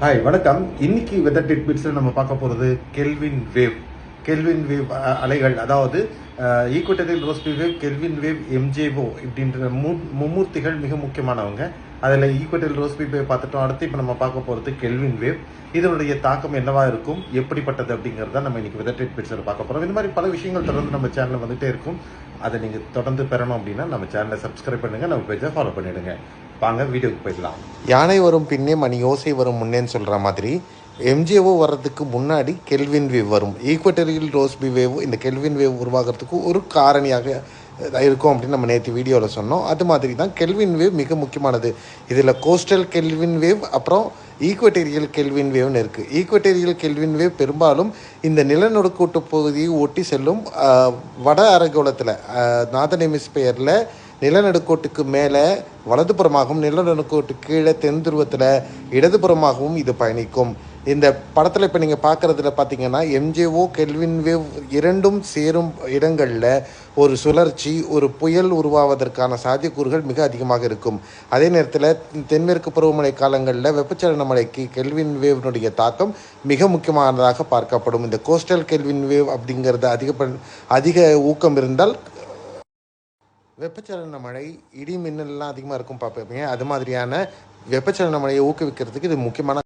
Hi வணக்கம். இன்னைக்கு weather டிட்பிட்ஸில் நம்ம பார்க்க போகிறது கெல்வின் வேவ் கெல்வின் வேவ் அலைகள் அதாவது equatorial Rossby wave Kelvin wave MJO இப்படின்ற மூ மும்மூர்த்திகள் மிக முக்கியமானவங்க. அதில் ஈக்குவட்டரியல் ரோஸ்பி வேவ் பார்த்துட்டோம். அடுத்து இப்போ நம்ம பார்க்க போகிறது கெல்வின் வேவ் இதனுடைய தாக்கம் என்னவா இருக்கும்? எப்படிப்பட்டது அப்படிங்கிறத நம்ம இன்னைக்கு வெதர் டிட்பிட்ஸில் பார்க்க போகிறோம் இந்த மாதிரி பல விஷயங்கள் தொடர்ந்து நம்ம சேனலில் வந்துகிட்டே இருக்கும். அதை நீங்கள் தொடர்ந்து பெறணும் அப்படின்னா நம்ம சேனலை சப்ஸ்கிரைப் பண்ணுங்கள் நம்ம பேஜை ஃபாலோ பண்ணிடுங்க. வாங்க வீடியோக்கு போயிடலாம். யானை வரும் பின்னே மணி யோசை வரும் முன்னேன்னு சொல்கிற மாதிரி எம்ஜிஓ வர்றதுக்கு முன்னாடி கெல்வின் வேவ் வரும். ஈக்குவட்டரியல் ரோஸ்பி வேவ் இந்த கெல்வின் வேவ் உருவாகிறதுக்கு ஒரு காரணியாக இருக்கும் அப்படின்னு நம்ம நேற்று வீடியோவில் சொன்னோம். அது மாதிரி தான் கெல்வின் வேவ் மிக முக்கியமானது. இதில் கோஸ்டல் கெல்வின் வேவ் அப்புறம் ஈக்குவட்டேரியல் கெல்வின் வேவ்னு இருக்குது ஈக்குவட்டேரியல் கெல்வின் வேவ் பெரும்பாலும் இந்த நிலநடுக்கூட்டு பகுதியை ஒட்டி செல்லும் வட அரைக்கோளத்தில் நாதன் பெயரில் நிலநடுக்கோட்டுக்கு மேலே வலதுபுறமாகவும் நிலநடுக்கோட்டு கீழே தென் துருவத்தில் இடதுபுறமாகவும் இது பயணிக்கும். இந்த படத்தில் இப்போ நீங்கள் பார்க்குறதுல பார்த்தீங்கன்னா எம்ஜேஓ கெல்வின் வேவ் இரண்டும் சேரும் இடங்களில் ஒரு சுழற்சி ஒரு புயல் உருவாவதற்கான சாத்தியக்கூறுகள் மிக அதிகமாக இருக்கும். அதே நேரத்தில் தென்மேற்கு பருவமழை காலங்களில் வெப்பச்சலன மழைக்கு கெல்வின் வேவ்னுடைய தாக்கம் மிக முக்கியமானதாக பார்க்கப்படும். இந்த கோஸ்டல் கெல்வின் வேவ் அப்படிங்கிறது அதிக அதிக ஊக்கம் இருந்தால் வெப்பச்சலன மழை இடி மின்னல்லாம் அதிகமாக இருக்கும் பார்ப்பீங்க அது மாதிரியான வெப்பச்சலன மழையை ஊக்குவிக்கிறதுக்கு இது முக்கியமான